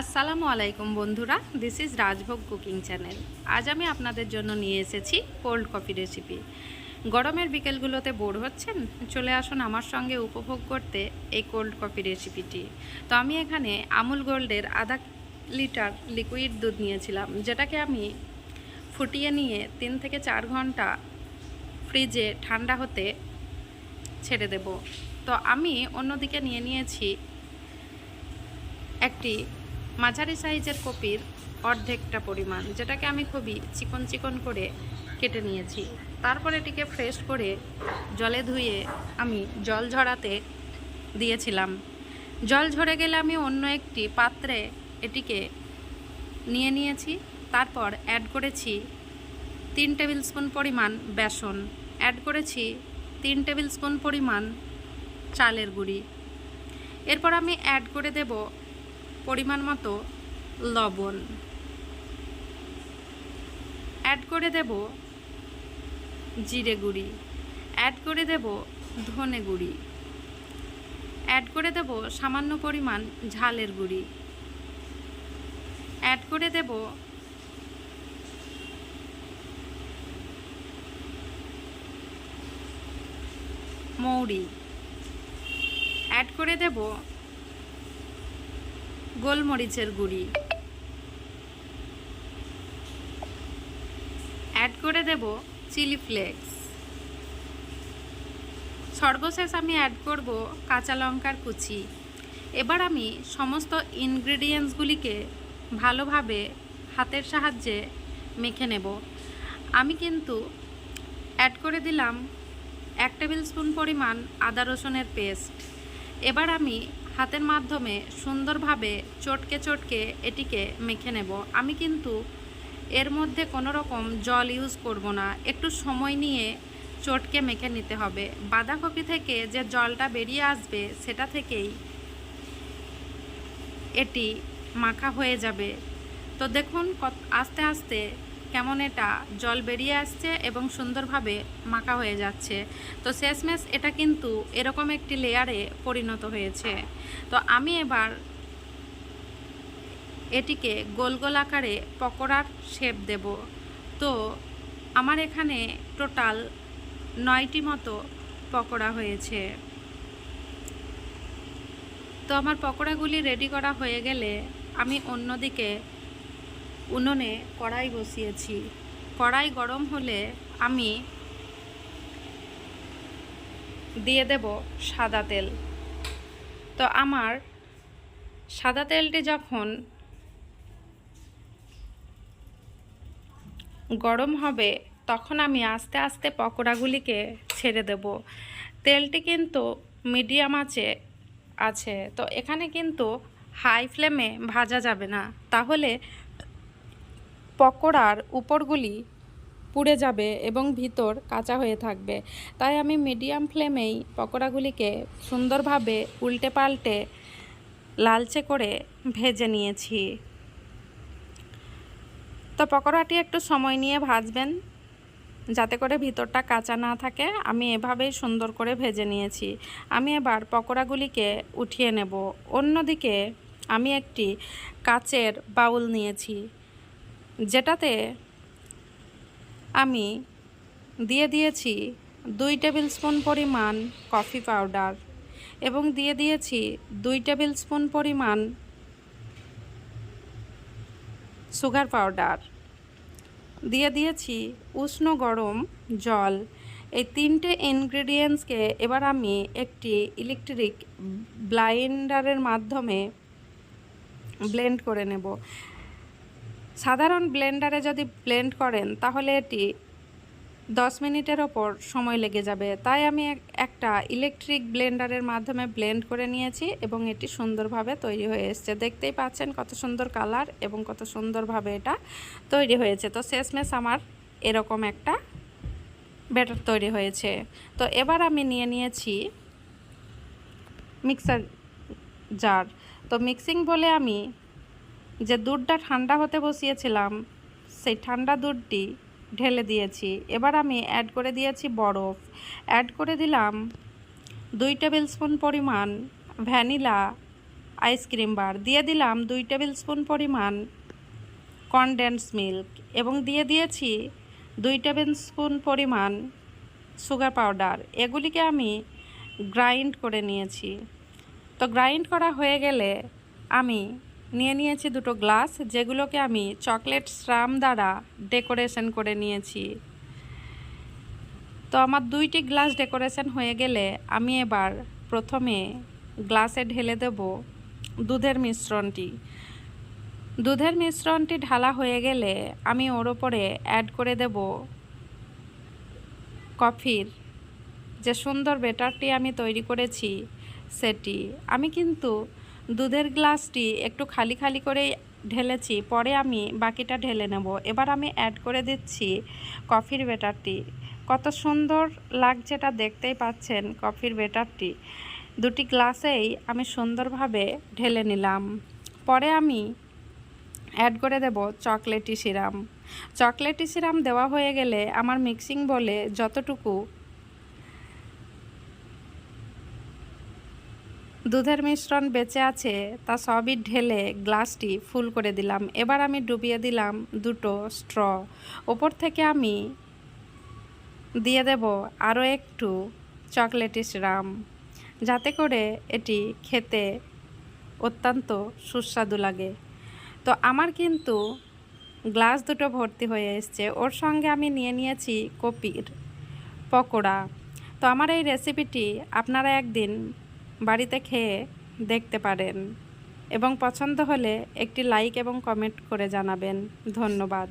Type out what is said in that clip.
আসসালামু আলাইকুম বন্ধুরা this is Rajbhog cooking channel আজ আমি আপনাদের জন্য নিয়ে এসেছি কোল্ড কফি রেসিপি গরমের বিকেলগুলোতে বোর হচ্ছেন? চলে আসুন আমার সঙ্গে উপভোগ করতে এই কোল্ড কফি রেসিপিটি তো আমি এখানে আমুল গোল্ডের আধা লিটার লিকুইড দুধ নিয়েছিলাম, যেটাকে আমি ফুটিয়ে নিয়ে তিন থেকে চার ঘণ্টা ফ্রিজে ঠান্ডা হতে ছেড়ে দেব। তো আমি অন্যদিকে নিয়ে নিয়েছি একটি মাঝারি সাইজের কপির অর্ধেকটা পরিমাণ, যেটাকে আমি খুবই চিকন চিকন করে কেটে নিয়েছি। তারপর এটিকে ফ্রেশ করে জলে ধুয়ে আমি জল ঝরাতে দিয়েছিলাম। জল ঝরে গেলে আমি অন্য একটি পাত্রে এটিকে নিয়ে নিয়েছি। তারপর অ্যাড করেছি তিন টেবিল স্পুন পরিমাণ বেসন। অ্যাড করেছি তিন টেবিল স্পুন পরিমাণ চালের গুঁড়ি। এরপর আমি অ্যাড করে দেব পরিমাণ মতো লবণ। অ্যাড করে দেব জিরে গুঁড়ি। অ্যাড করে দেব ধনে গুঁড়ি। অ্যাড করে দেব সামান্য পরিমাণ ঝালের গুঁড়ি। অ্যাড করে দেব মৌরি। অ্যাড করে দেব গোলমরিচের গুঁড়ি। অ্যাড করে দেব চিলি ফ্লেক্স সর্বশেষ আমি অ্যাড করব কাঁচা লঙ্কার কুচি। এবার আমি সমস্ত ইনগ্রেডিয়েন্টসগুলিকে ভালোভাবে হাতের সাহায্যে মেখে নেব। আমি কিন্তু অ্যাড করে দিলাম এক টেবিল স্পুন পরিমাণ আদা রসুনের পেস্ট এবার আমি হাতের মাধ্যমে সুন্দরভাবে চটকে চটকে এটিকে মেখে নেব। আমি কিন্তু এর মধ্যে কোনো রকম জল ইউজ করব না। একটু সময় নিয়ে চটকে মেখে নিতে হবে। বাঁধাকপি থেকে যে জলটা বেরিয়ে আসবে, সেটা থেকেই এটি মাখা হয়ে যাবে। তো দেখুন আস্তে আস্তে কেমন এটা? জল বেরিয়ে আসছে এবং সুন্দরভাবে মাখা হয়ে যাচ্ছে। তো শেষমেশ এটা কিন্তু এরকম একটি লেয়ারে পরিণত হয়েছে। তো আমি এবার এটিকে গোল গোল আকারে পকোড়ার শেপ দেব। তো আমার এখানে টোটাল নয়টি মতো পকোড়া হয়েছে। তো আমার পকোড়াগুলি রেডি করা হয়ে গেলে আমি অন্যদিকে উনুনে কড়াই বসিয়েছি। কড়াই গরম হলে আমি দিয়ে দেব সাদা তেল। তো আমার সাদা তেলটি যখন গরম হবে, তখন আমি আস্তে আস্তে পকোড়াগুলিকে ছেড়ে দেব। তেলটি কিন্তু মিডিয়াম আছে আছে, তো এখানে কিন্তু হাই ফ্লেমে ভাজা যাবে না। তাহলে পকোড়ার উপরগুলি পুড়ে যাবে এবং ভিতর কাঁচা হয়ে থাকবে। তাই আমি মিডিয়াম ফ্লেমেই পকোড়াগুলিকে সুন্দরভাবে উল্টে পাল্টে লালচে করে ভেজে নিয়েছি। তো পকোড়াটি একটু সময় নিয়ে ভাজবেন, যাতে করে ভিতরটা কাঁচা না থাকে। আমি এভাবেই সুন্দর করে ভেজে নিয়েছি। আমি এবার পকোড়াগুলিকে উঠিয়ে নেব। অন্যদিকে আমি একটি কাচের বাউল নিয়েছি। যেটাতে আমি দিয়ে দিয়েছি দুই টেবিল স্পুন পরিমাণ কফি পাউডার এবং দিয়ে দিয়েছি দুই টেবিল স্পুন পরিমাণ সুগার পাউডার। দিয়ে দিয়েছি উষ্ণ গরম জল। এই তিনটে ইনগ্রেডিয়েন্টসকে এবার আমি একটি ইলেকট্রিক ব্লাইন্ডারের মাধ্যমে ব্লেন্ড করে নেব। সাধারণ ব্লেন্ডারে যদি ব্লেন্ড করেন, তাহলে এটি দশ মিনিটের ওপর সময় লেগে যাবে। তাই আমি এক- একটা ইলেকট্রিক ব্লেন্ডারের মাধ্যমে ব্লেন্ড করে নিয়েছি এবং এটি সুন্দরভাবে তৈরি হয়ে এসছে। দেখতেই পাচ্ছেন কত সুন্দর কালার এবং কত সুন্দরভাবে এটা তৈরি হয়েছে। তো শেষমেশ আমার এরকম একটা ব্যাটার তৈরি হয়েছে। তো এবার আমি নিয়ে নিয়েছি মিক্সার জার। তো মিক্সিং বলে আমি যে দুধটা ঠান্ডা হতে বসিয়েছিলাম, সেই ঠান্ডা দুধটি ঢেলে দিয়েছি। এবার আমি অ্যাড করে দিয়েছি বরফ। অ্যাড করে দিলাম দুই টেবিল স্পুন পরিমাণ ভ্যানিলা আইসক্রিম বার দিয়ে দিলাম দুই টেবিল স্পুন পরিমাণ কনডেন্স মিল্ক এবং দিয়ে দিয়েছি দুই টেবিল স্পুন পরিমাণ সুগার পাউডার এগুলিকে আমি গ্রাইন্ড করে নিয়েছি। তো গ্রাইন্ড করা হয়ে গেলে আমি নিয়ে নিয়েছি দুটো গ্লাস, যেগুলোকে আমি চকলেট শ্রাম দ্বারা ডেকোরেশন করে নিয়েছি। তো আমার দুইটি গ্লাস ডেকোরেশন হয়ে গেলে আমি এবার প্রথমে গ্লাসে ঢেলে দেব দুধের মিশ্রণটি। দুধের মিশ্রণটি ঢালা হয়ে গেলে আমি ওর ওপরে অ্যাড করে দেব কফির। যে সুন্দর বেটারটি আমি তৈরি করেছি সেটি। আমি কিন্তু দুধের গ্লাসটি একটু খালি খালি করে ঢেলেছি, পরে আমি বাকিটা ঢেলে নেব। এবার আমি অ্যাড করে দিচ্ছি কফির বেটারটি কত সুন্দর লাগছে এটা দেখতেই পাচ্ছেন কফির বেটারটি দুটি গ্লাসেই আমি সুন্দরভাবে ঢেলে নিলাম। পরে আমি অ্যাড করে দেব চকলেটি সিরাম চকলেটি সিরাম দেওয়া হয়ে গেলে আমার মিক্সিং বলে যতটুকু দুধের মিশ্রণ বেঁচে আছে, তা সবই ঢেলে গ্লাসটি ফুল করে দিলাম। এবার আমি ডুবিয়ে দিলাম দুটো স্ট্র। ওপর থেকে আমি দিয়ে দেব আরও একটু চকলেটি সিরাম যাতে করে এটি খেতে অত্যন্ত সুস্বাদু লাগে। তো আমার কিন্তু গ্লাস দুটো ভর্তি হয়ে এসছে। ওর সঙ্গে আমি নিয়ে নিয়েছি কপির পকোড়া। তো আমার এই রেসিপিটি আপনারা একদিন বাড়িতে খেয়ে দেখতে পারেন এবং পছন্দ হলে একটি লাইক এবং কমেন্ট করে জানাবেন। ধন্যবাদ।